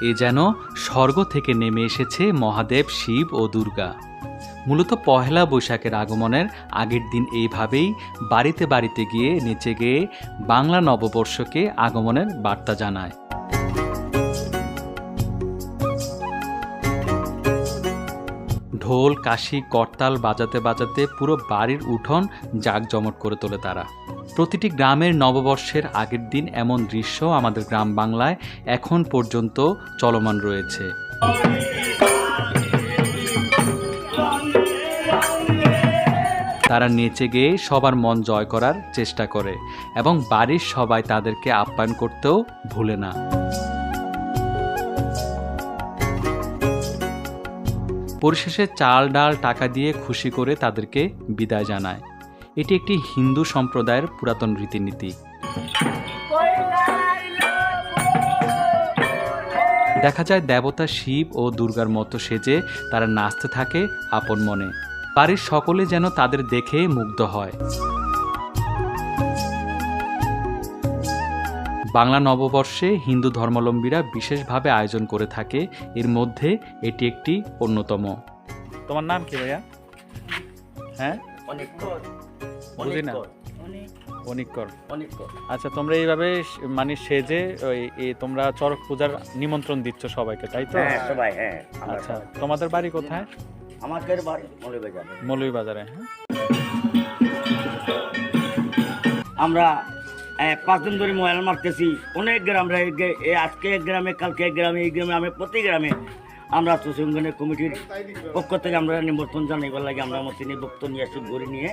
এ যেন স্বর্গ থেকে নেমে এসেছে মহাদেব, শিব ও দুর্গা। মূলত পহেলা বৈশাখের আগমনের আগের দিন এইভাবেই বাড়িতে বাড়িতে গিয়ে নেচে গিয়ে বাংলা নববর্ষকে আগমনের বার্তা জানায়। ঢোল, কাশি, করতাল বাজাতে বাজাতে পুরো বাড়ির উঠোন জাঁকজমট করে তোলে তারা। প্রতিটি গ্রামের নববর্ষের আগের দিন এমন দৃশ্য আমাদের গ্রাম বাংলায় এখন পর্যন্ত চলমান রয়েছে। তারা নেচে গেয়ে সবার মন জয় করার চেষ্টা করে এবং বাড়ির সবাই তাদেরকে আপ্যায়ন করতেও ভুলে না। পরিশেষে চাল, ডাল, টাকা দিয়ে খুশি করে তাদেরকে বিদায় জানায়। এটি একটি হিন্দু সম্প্রদায়ের পুরাতন রীতিনীতি। দেখা যায় দেবতা শিব ও দুর্গার মতো সেজে তারা নাচতে থাকে আপন মনে। বাড়ির সকলে যেন তাদের দেখে মুগ্ধ হয়। বাংলা নববর্ষে হিন্দু ধর্মাবলম্বীরা বিশেষভাবে আয়োজন করে থাকে। এর মধ্যে এটি একটি অন্যতম। তোমার নাম কি ভাইয়া? হ্যাঁ? অনেক বুঝি না। কর, অনিক কর অনেক কর। আচ্ছা তোমরা এইভাবে স- মানে সেজে ওই তোমরা চরক পূজার নিমন্ত্রণ দিচ্ছ সবাইকে তাই তো? হ্যাঁ সবাই হ্যাঁ আচ্ছা তোমাদের বাড়ি কোথায়? আমাদের বাড়ি মৌলবাজার মৌলভীবাজারে হ্যাঁ। আমরা পাঁচ দিন ধরে মোবাইল মারতেছি। অনেক গ্রাম আজকে এক গ্রামে, কালকে এক গ্রামে, এই গ্রামে, আমি প্রতি গ্রামে আমরা সুসঙ্গনের কমিটির পক্ষ থেকে আমরা নিমন্ত্রণ জানাইবার লাগে, আমরা মতো নিয়ে বক্তব্য নিয়ে আসি ঘুরে নিয়ে।